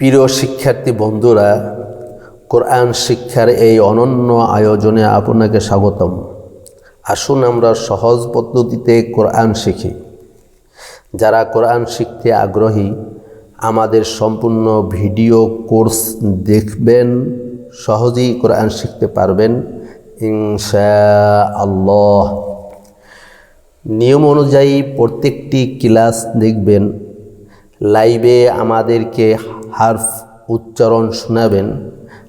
প্রিয় শিক্ষার্থী বন্ধুরা, কোরআন শিক্ষার এই অনন্য আয়োজনে আপনাকে স্বাগতম। আসুন আমরা সহজ পদ্ধতিতে কোরআন শিখি। যারা কোরআন শিখতে আগ্রহী, আমাদের সম্পূর্ণ ভিডিও কোর্স দেখবেন, সহজেই কোরআন শিখতে পারবেন ইনশা আল্লাহ নিয়ম অনুযায়ী প্রত্যেকটি ক্লাস দেখবেন। লাইভে আমাদেরকে হার্ফ উচ্চারণ শোনাবেন।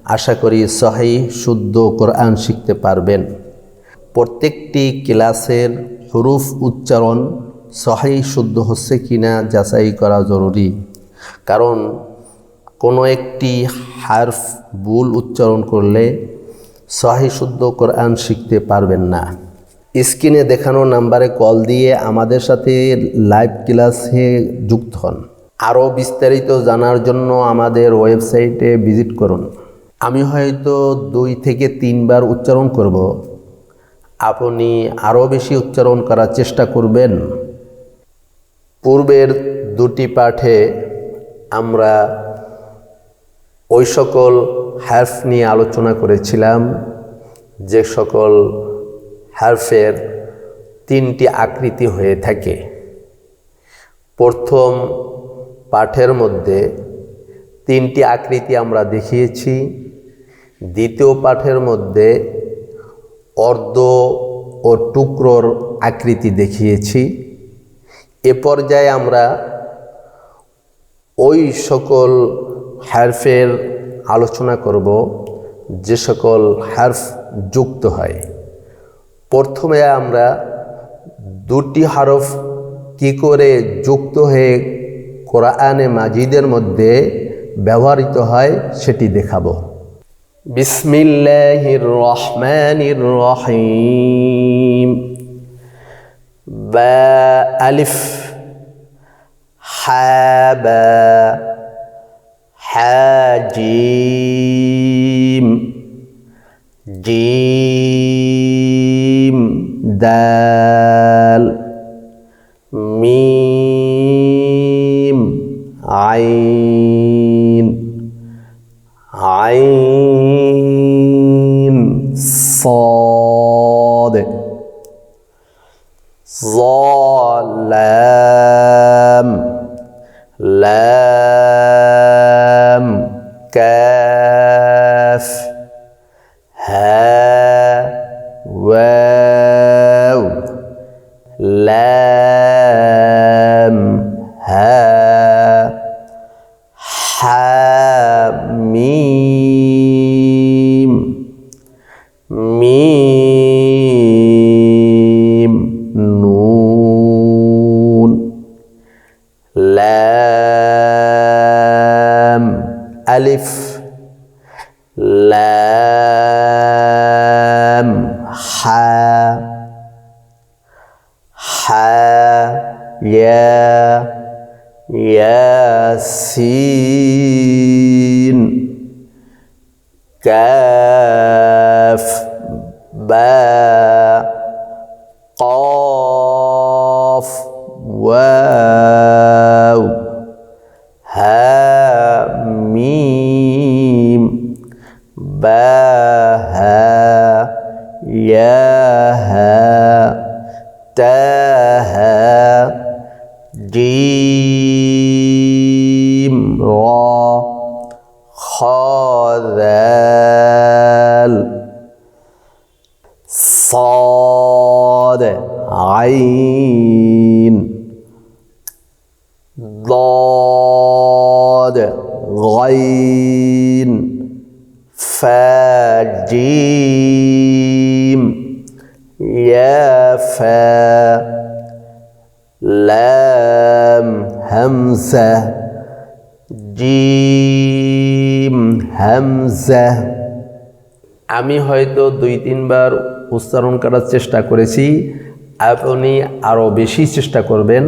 আশা করি সহাই শুদ্ধ কোরআন শিখতে পারবেন। প্রত্যেকটি ক্লাসের হরুফ উচ্চারণ সহাই শুদ্ধ হচ্ছে কিনা যাচাই করা জরুরি। কারণ কোনো একটি হার্ফ ভুল উচ্চারণ করলে সহি, শুদ্ধ কোরআন শিখতে পারবেন না। স্ক্রিনে দেখানো নাম্বারে কল দিয়ে আমাদের সাথে লাইভ ক্লাসে যুক্ত হন। আরও বিস্তারিত জানার জন্য আমাদের ওয়েবসাইটে ভিজিট করুন। আমি হয়তো দুই থেকে তিনবার উচ্চারণ করব। আপনি আরও বেশি উচ্চারণ করার চেষ্টা করবেন। পূর্বের দুটি পাঠে আমরা ওই সকল হার্ফ নিয়ে আলোচনা করেছিলাম, যে সকল হার্ফের তিনটি আকৃতি হয়ে থাকে। প্রথম পাঠের মধ্যে তিনটি আকৃতি আমরা দেখিয়েছি। দ্বিতীয় পাঠের মধ্যে অর্ধ ও টুকরোর আকৃতি দেখিয়েছি। এ পর্যায়ে আমরা ওই সকল হার্ফের আলোচনা করব, যে সকল হার্ফ যুক্ত হয়। প্রথমে আমরা দুটি হরফ কি করে যুক্ত হয়ে কোরআনে মাজিদের মধ্যে ব্যবহৃত হয়, সেটি দেখাবো। বিসমিল্লাহির রহমানির রহিম। বা আলিফ, হাবা, হাজিম, জিম দাল عين. عين. صاد. ظلام لام. لام ألف لام حا حا يا ياسين كاف با ها ميم با ها يا جيم را خا ذال صاد عين. ضاد غين فا جيم يا فا لام همزة জিম হামজা আমি হয়তো দুই তিনবার উচ্চারণ করার চেষ্টা করেছি আপনি আরও বেশি চেষ্টা করবেন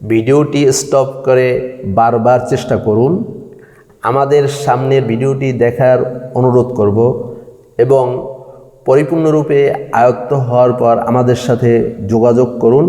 ভিডিওটি স্টপ করে বারবার চেষ্টা করুন। আমাদের সামনের ভিডিওটি দেখার অনুরোধ করব এবং পরিপূর্ণরূপে আয়ত্ত হওয়ার পর আমাদের সাথে যোগাযোগ করুন।